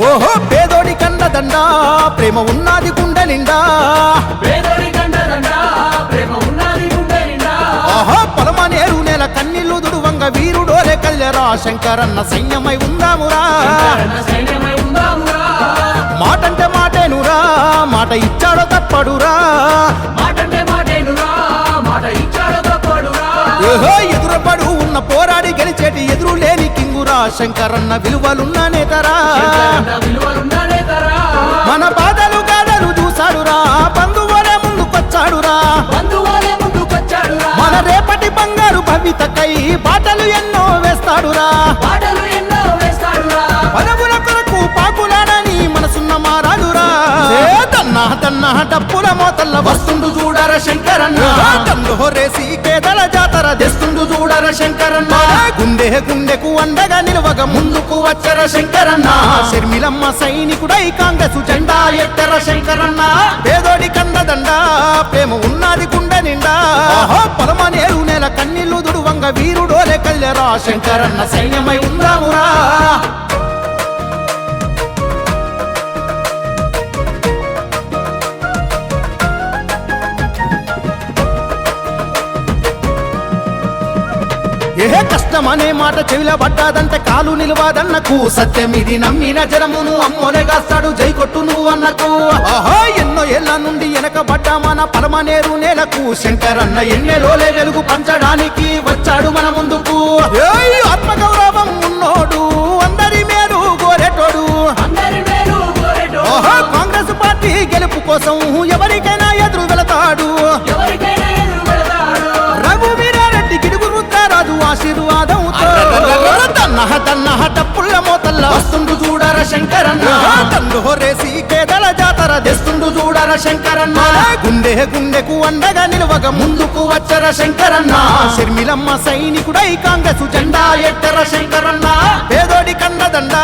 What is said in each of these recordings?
ఓహో పేదోడి కండదండ ప్రేమ ఉన్నది గుండె నిండా పేదోడి కండదండ ప్రేమ ఉన్నది గుండె నిండా ఆహా పొలమనేరు నెల కన్నీళ్ళు దుడువంగ వీరుడోలే కళ్యరా శంకరన్న సైన్యమై ఉందామురా. శంకరన్న సైన్యమై ఉందామురా. మాటంటే మాటేనురా మాట ఇచ్చాడో తప్పడురా. మాటంటే మాటేనురా మాట ఇచ్చాడు తప్పడురా. ఉన్న పోరాడి గెలిచేటి ఎదురు లేని కింగురా. శంకరన్న విలువలున్న నేతరా శంకరన్న మన బాధలు గాథలు చూసాడురా బంధువులే ముందుకొచ్చాడురా. మన రేపటి బంగారు భవితకై బాటలు ఎన్నో వేస్తాడురా. పాటలు ఎన్నో వేస్తాడురా పదవుల కొరకు పాకులాడని మనసున్న మారాడురా. దన్నా డప్పుల మోతల్ల వస్తుండు చూడర శంకరన్న. దండు హొరేసి కేదల శంకరన్న. గుండె గుండెకు అండగా నిలవగ ముందుకు వచ్చర శంకరన్న. షర్మిలమ్మ సైనికుడై కాంగ్రెస్ జెండా ఎత్తర శంకరన్న. పేదోడి కండదండ ప్రేమ ఉన్నది గుండె నిండా. పొలమనేరు నెల కన్నీళ్ళు దుడువంగ వీరుడోలే కళ్ళెరా శంకరన్న. సైన్యమై ఉందామురా. ఏ కష్టం అనే మాట చెవిల పడ్డాదంటే కాలు నిలవాదన్నకు సత్యం ఇది నమ్మిన జనమును అమ్మోనే కాస్తాడు జై కొట్టు నువ్వు అన్నకు ఆహా ఎన్నో ఏళ్ళ నుండి వెనకబడ్డా మన పరమనేరు నేలకు. శంకరన్న ఎన్నెలోలే వెలుగు పంచడానికి వచ్చాడు మన ముందుకు. ఏయ్ ఆత్మగౌరవం ఉన్నోడు అందరి కోరేటోడు. ఆహా కాంగ్రెస్ పార్టీ గెలుపు కోసం ఎవరికైనా ఎదురు వెళతాడు. వస్తుండు చూడర శంకరన్న. తండు హొరేసి కేదల జాతర తెస్తుండు చూడర శంకరన్న. గుండె గుండెకు అండగా నిలవగ ముందుకు వచ్చర శంకరన్న. షర్మిలమ్మ సైనికుడై కాంగ్రెస్ జెండా ఎట్టర శంకరన్న. పేదోడి కండదండ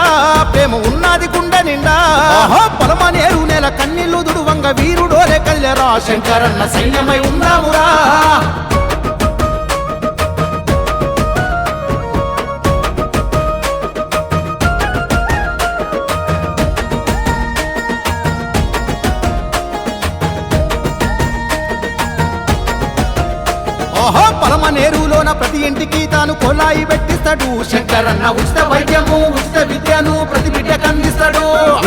ప్రేమ ఉన్నది గుండె నిండా. పొలమనేరు నెల కన్నీళ్ళు దుడువంగ వీరుడోలే కళ్ళెరా శంకరన్న సైన్యమై ఉందామురా. ఓహో పరమనేరులోన ప్రతి ఇంటికి తాను కొలాయి పెట్టిస్తాడు. శంకరన్న ఉచిత వైద్యము ఉచిత విద్యను ప్రతి బిడ్డకు అందిస్తాడు.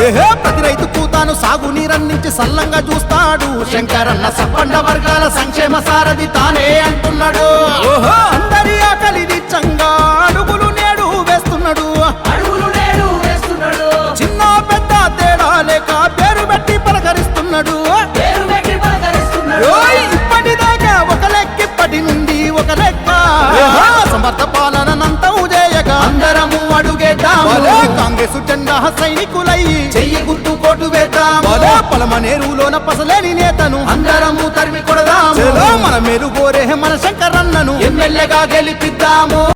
ఏహే ప్రతి రైతుకు తాను సాగు నీరందించి సల్లంగా చూస్తాడు. శంకరన్న సప్పండ వర్గాల సంక్షేమ సారథి తానే సమర్థ పాలనంతం చేయగా అందరము అడుగేద్దాము. కాంగ్రెస్ జెండా సైనికులై. చెయ్యి గుర్తు కోటు వేద్దాం పొలమనేరులోన పసలేని నేతను. అందరము తరిమి కొడదాం మన మెరుగోరే మన శంకరన్నను. ఎమ్మెల్యేగా గెలిపిద్దాము.